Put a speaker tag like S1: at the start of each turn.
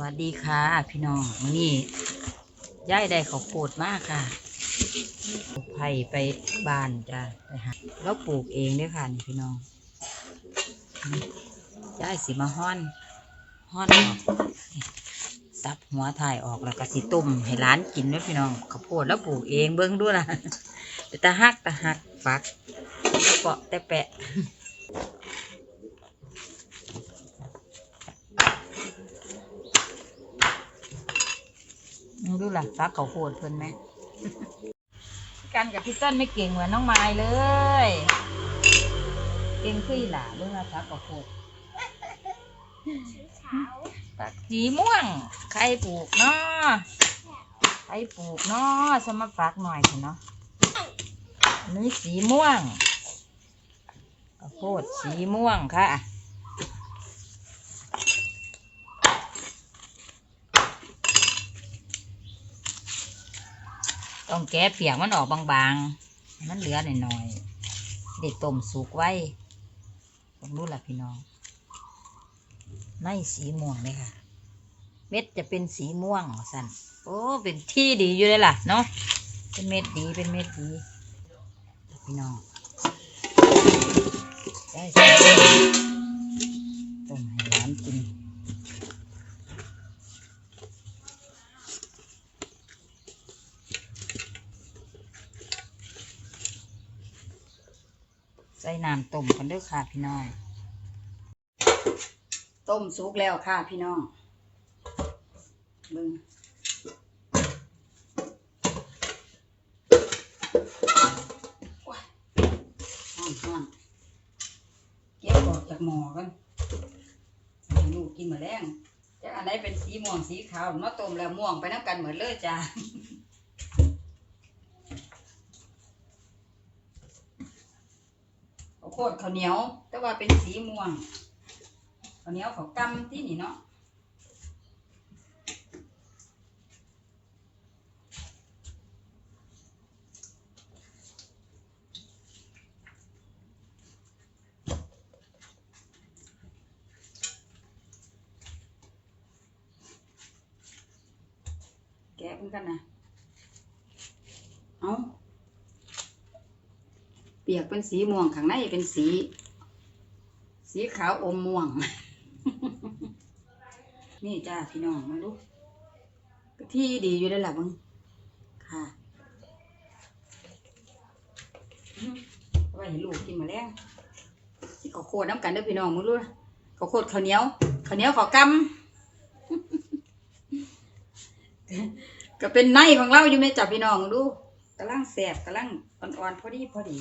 S1: วัสดีค่ะ พี่น้องวันนี้ย้ายได้เขาวโพดมากค่ะไผ่ไปบ้านจ้ะไปหาแล้วปลูกเองด้วยค่ะนี่พี่น้องย้ายสิมาห้อนห้อนออกซับหัวถ่ายออกแล้วก็สิต้มให้ร้านกินด้วยพี่น้องข้าวโพดแล้วปลูกเองเบิ้งด้วยละแต่ตาหักตาหักฝักแต่เปาะแต่แปะ ดูล่ะฟักเขาวโพดเพิ่นไหมกันกับพี่ต้นไม่เก่งเหมือนน้องไม้เลย เก่งขึ้นหล่ะเรื่องฟักเขาวโพดฟักสีม่วง ใครปลูกเนาะใครปลูกเนาะสมาฟักหน่อยเถอะเนาะอันนี้สีม่วงข้าวโพดสีม่วงค่ะ ต้องแกะเปียกมันออกบางๆ มันเหลือหน่อยๆเด็ดต้มสุกไว้ผมรู้ละพี่น้องในสีม่วงเลยค่ะ เม็ดจะเป็นสีม่วงสันโอ้เป็นที่ดีอยู่เลยล่ะเนาะเป็นเม็ดดีเป็นเม็ดดีพี่น้องได้สิต้มให้ร้านกิน ใส่น้ำต้มกันเด้วยค่ะพี่น้อง ต้มสุกแล้วค่ะพี่น้องเบึงโอ้ยห้อนห้อนเก็บออกจากหม้อกันลูกกินมาแรงจะอันไหนเป็นสีม่วงสีขาวมาต้มแล้วม่วงไปน้ำกันเหมือนเลยจ้า ข้าวโพดข้าวเหนียว แต่ว่าเป็นสีม่วงข้าวเหนียวเขากำที่นี่เนาะแกะเหมือนกันนะเอา เปียกเป็นสีม่วงข้างในเป็นสี สีขาวอมม่วง นี่จ้าพี่น้องมาดูที่ดีอยู่แล้วล่ะมึงค่ะอื้อเอาไว้ให้ลูกกินมาแล้วข้าโคดน้ำกันเด้อพี่น้องมึงรู้ข้าโคดข้าวเหนียวข้าวเหนียวข้าวกำก็เป็นในของเราอยู่ไหมจ้ะพี่น้องมึงดูกำลังแสบกำลังอ่อนๆพอดีพอดี